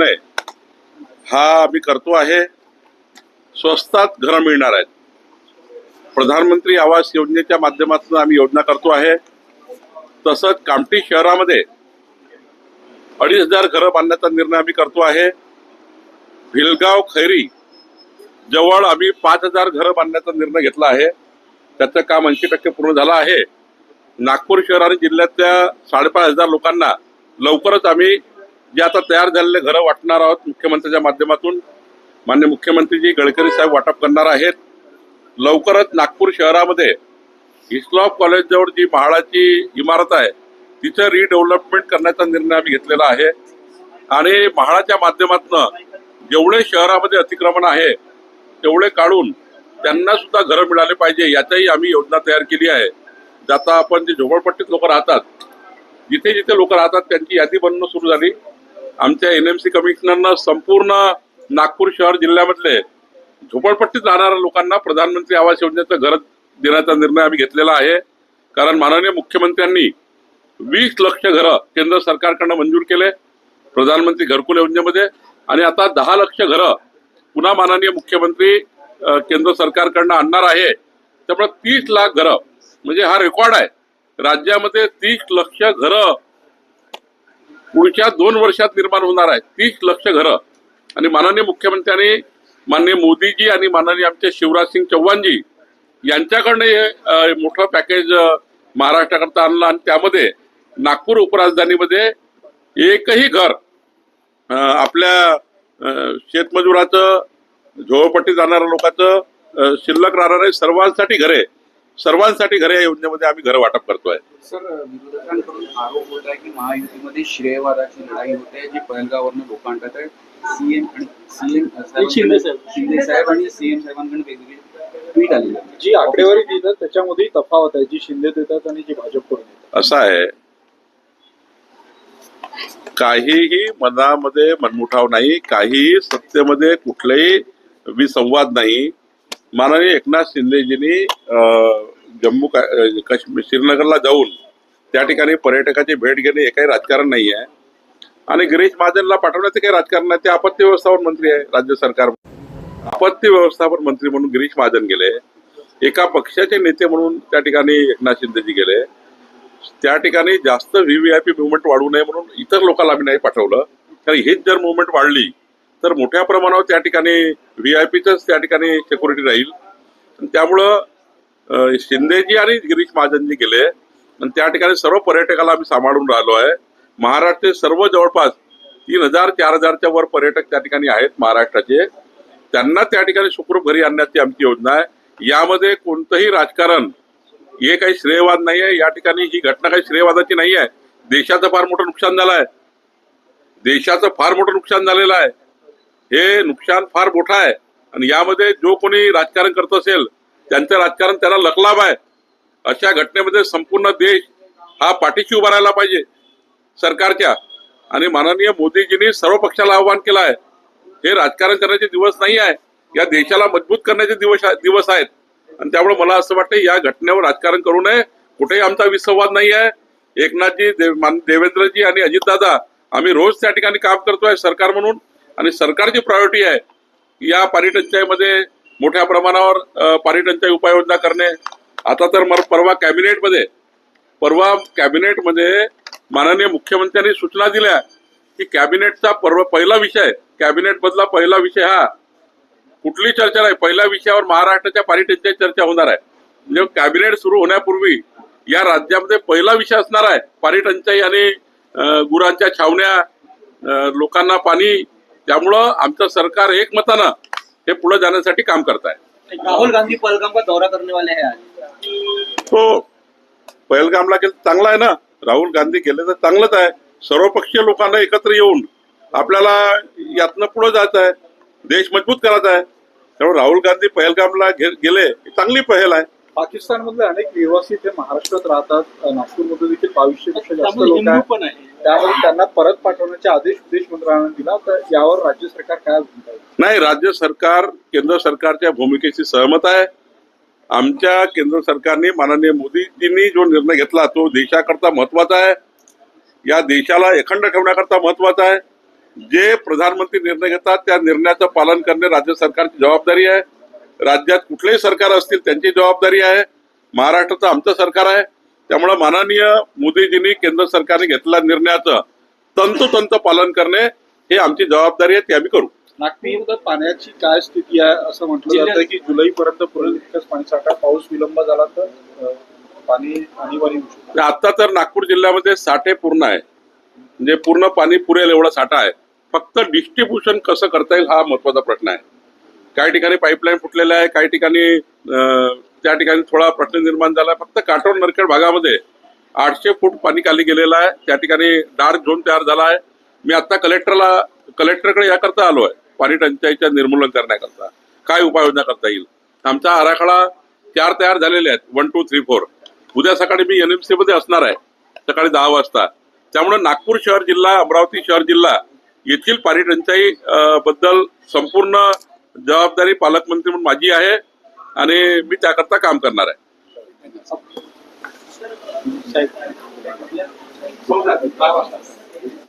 नाही हा आम्ही करतो आहे. स्वस्तात घरं मिळणार आहेत. प्रधानमंत्री आवास योजनेच्या माध्यमातून आम्ही योजना करतो आहे. तसंच कामठी शहरामध्ये अडीच हजार घरं बांधण्याचा निर्णय आम्ही करतो आहे. भिलगाव खैरी जवळ आम्ही पाच हजार घरं बांधण्याचा निर्णय घेतला आहे. त्याचं काम ऐंशी टक्के पूर्ण झालं आहे. नागपूर शहर आणि जिल्ह्यातल्या साडेपाच हजार लोकांना लवकरच आम्ही जे आता तयार झालेले घरं वाटणार आहोत मुख्यमंत्र्यांच्या माध्यमातून. मान्य मुख्यमंत्रीजी गडकरी साहेब वाटप करणार आहेत. लवकरच नागपूर शहरामध्ये इस्लॉफ कॉलेजजवळ जी महाळाची इमारत आहे तिचं रिडेव्हलपमेंट करण्याचा निर्णय आम्ही घेतलेला आहे. आणि महाळाच्या माध्यमातून जेवढे शहरामध्ये अतिक्रमण आहे तेवढे काढून त्यांना सुद्धा घरं मिळाले पाहिजे याच्याही आम्ही योजना तयार केली आहे. आता आपण जे झोपडपट्टीत लोक राहतात जिथे जिथे लोक राहतात त्यांची यादी बनणं सुरू झाली. आमच्या एन एम सी कमिशनरनं संपूर्ण नागपूर शहर जिल्ह्यामधले झोपडपट्टीत राहणाऱ्या लोकांना प्रधानमंत्री आवास योजनेचं घर देण्याचा निर्णय आम्ही घेतलेला आहे. कारण माननीय मुख्यमंत्र्यांनी वीस लक्ष घरं केंद्र सरकारकडनं मंजूर केले प्रधानमंत्री घरकुल योजनेमध्ये. आणि आता दहा लक्ष घरं पुन्हा माननीय मुख्यमंत्री केंद्र सरकारकडनं आणणार आहे. त्यामुळे तीस लाख घरं म्हणजे हा रेकॉर्ड आहे. राज्यामध्ये तीस लक्ष घरं पुढच्या दोन वर्षात निर्माण होणार आहे. तीस लक्ष घरं. आणि माननीय मुख्यमंत्र्यांनी माननीय मोदीजी आणि माननीय आमचे शिवराज सिंग चौहानजी यांच्याकडनं हे मोठं पॅकेज महाराष्ट्राकरता आणलं आणि त्यामध्ये नागपूर उपराजधानीमध्ये एकही घर आपल्या शेतमजुराचं झोळपट्टी जाणाऱ्या लोकांचं शिल्लक राहणारे सर्वांसाठी घरे सर्वांसाठी घरे या योजनेमध्ये आम्ही घरं वाटप करतोय. सर विरोधकांकडून आरोप होत आहे की महायुतीमध्ये श्रेयवादाची लढाई होते जी पहलगावरनं लोक आणतात. आहे सीएम आणि सीएम शिंदे साहेब. शिंदे साहेब आणि सीएम साहेबांकडून वेगवेगळी ट्विट आहे. जी आकडेवारी देतात त्याच्यामध्ये तफावत आहे. जी शिंदे देतात आणि जी भाजपकडून येतात असं आहे. काहीही मनामध्ये मनमुठाव नाही काहीही सत्तेमध्ये कुठलाही विसंवाद नाही. माननीय एकनाथ शिंदेजींनी जम्मू काश्मीर श्रीनगरला जाऊन त्या ठिकाणी पर्यटकाची भेट घेणे हे काही राजकारण नाही आहे आणि गिरीश महाजनला पाठवण्याचे काही राजकारण नाही ते आपत्ती व्यवस्थापन मंत्री आहे राज्य सरकार. आपत्ती व्यवस्थापन मंत्री म्हणून गिरीश महाजन गेले. एका पक्षाचे नेते म्हणून त्या ठिकाणी एकनाथ शिंदेजी गेले. त्या ठिकाणी जास्त व्हीव्हीआयपी मुवमेंट वाढू नये म्हणून इतर लोकांना आम्ही नाही पाठवलं. कारण हीच जर मुवमेंट वाढली तर मोठ्या प्रमाणावर त्या ठिकाणी व्ही आय पीचंच त्या ठिकाणी सेक्युरिटी राहील. त्यामुळं शिंदेजी आणि गिरीश महाजनजी गेले. आणि त्या ठिकाणी सर्व पर्यटकाला आम्ही सांभाळून राहिलो आहे. महाराष्ट्राचे सर्व जवळपास तीन हजार चार हजारच्या वर पर्यटक त्या ठिकाणी आहेत महाराष्ट्राचे. त्यांना त्या ठिकाणी सुखरूप घरी आणण्याची आमची योजना आहे. यामध्ये कोणतंही राजकारण हे काही श्रेयवाद नाही आहे या ठिकाणी ही घटना काही श्रेयवादाची नाही आहे देशाचं फार मोठं नुकसान झालं आहे देशाचं फार मोठं नुकसान झालेलं आहे. हे नुकसान फार मोठं आहे. आणि यामध्ये जो कोणी राजकारण करत असेल त्यांचं राजकारण त्याला लकलाभ आहे. अशा घटनेमध्ये संपूर्ण देश हा पाठीशी उभा राहिला पाहिजे सरकारच्या. आणि माननीय मोदीजींनी सर्व पक्षाला आव्हान केलं आहे. हे राजकारण करण्याचे दिवस नाही आहे. या देशाला मजबूत करण्याचे दिवस दिवस आहेत. आणि त्यामुळे मला असं वाटतं या घटनेवर राजकारण करू नये. कुठेही आमचा विसंवाद नाही आहे. एकनाथजी देव देवेंद्रजी आणि अजितदादा आम्ही रोज त्या ठिकाणी काम करतोय सरकार म्हणून. आणि सरकारची प्रायोरिटी आहे या पाणी टंचाईमध्ये मोठ्या प्रमाणावर पाणी टंचाई उपाययोजना करणे. आता तर मला परवा कॅबिनेटमध्ये परवा कॅबिनेटमध्ये माननीय मुख्यमंत्र्यांनी सूचना दिल्या की कॅबिनेटचा परवा पहिला विषय कॅबिनेट मधला पहिला विषय हा कुठली चर्चा नाही. पहिल्या विषयावर महाराष्ट्राच्या पाणी टंचाई चर्चा होणार आहे. म्हणजे कॅबिनेट सुरू होण्यापूर्वी या राज्यामध्ये पहिला विषय असणार आहे. पाणी टंचाई आणि गुरांच्या छावण्या लोकांना पाणी त्यामुळं आमचं सरकार एकमतानं हे पुढे जाण्यासाठी काम करत आहे राहुल गांधी पहलगाम का दौरा करने वाले हैं आज. तो पहलगामला गेलं चांगला आहे ना? राहुल गांधी गेले तर चांगलंच आहे. सर्वपक्षीय लोकांना एकत्र येऊन आपल्याला यातनं पुढे जायचं आहे देश मजबूत करायचा आहे त्यामुळे राहुल गांधी पहलगामला गेले. चांगली पहल आहे. पाकिस्तानमधले अनेक निवासी इथे महाराष्ट्रात राहतात. नागपूरमध्ये देखील बावीसशे पेक्षा जास्त त्यामुळे लोक आहेत. त्यामुळे त्यांना परत पाठवण्याचे आदेश विदेश मंत्रालयाने दिला. तर यावर राज्य सरकार काय? नाही राज्य सरकार केंद्र सरकारच्या भूमिकेशी सहमत आहे. आमच्या केंद्र सरकारने माननीय मोदीजींनी जो निर्णय घेतला तो देशाकरता महत्त्वाचा आहे. या देशाला अखंड ठेवण्याकरता महत्त्वाचा आहे. जे प्रधानमंत्री निर्णय घेतात त्या निर्णयाचं पालन करणे राज्य सरकारची जबाबदारी आहे. राज्यात कुठलेही सरकार असतील त्यांची जबाबदारी आहे. महाराष्ट्राचं आमचं सरकार आहे. त्यामुळे माननीय मोदीजींनी केंद्र सरकारने घेतलेल्या निर्णयाचं तंतोतंत पालन करणे हे आमची जबाबदारी आहे ते आम्ही करू. नागपूरमध्ये पाण्याची काय स्थिती आहे असं म्हटलं जातं की जुलैपर्यंत पुरेल इतकंच पाणीसाठा पाऊस विलंब झाला तर पाणी आणीबाणी आता तर नागपूर जिल्ह्यामध्ये साठे पूर्ण आहे. म्हणजे पूर्ण पाणी पुरेल एवढा साठा आहे. फक्त डिस्ट्रीब्युशन कसं करता येईल हा महत्त्वाचा प्रश्न आहे. काही ठिकाणी पाईपलाईन फुटलेल्या आहे काही ठिकाणी त्या ठिकाणी थोडा प्रश्न निर्माण झाला. फक्त काठोर नरखेड भागामध्ये आठशे फूट पाणी खाली गेलेलं आहे. त्या ठिकाणी डार्क झोन तयार झाला आहे. मी आता कलेक्टरला कलेक्टरकडे याकरता आलो आहे. पाणी टंचाईच्या निर्मूलन करण्याकरता. काय उपाययोजना करता येईल? आमचा आराखडा चार तयार झालेले आहेत. वन टू थ्री फोर उद्या सकाळी मी एनएमसी मध्ये असणार आहे. सकाळी दहा वाजता. त्यामुळे नागपूर शहर जिल्हा अमरावती शहर जिल्हा येथील पाणी टंचाई बद्दल संपूर्ण जबाबदारी पालकमंत्री म्हणून माझी आहे आणि मी त्याकरता काम करणार आहे. साहेब.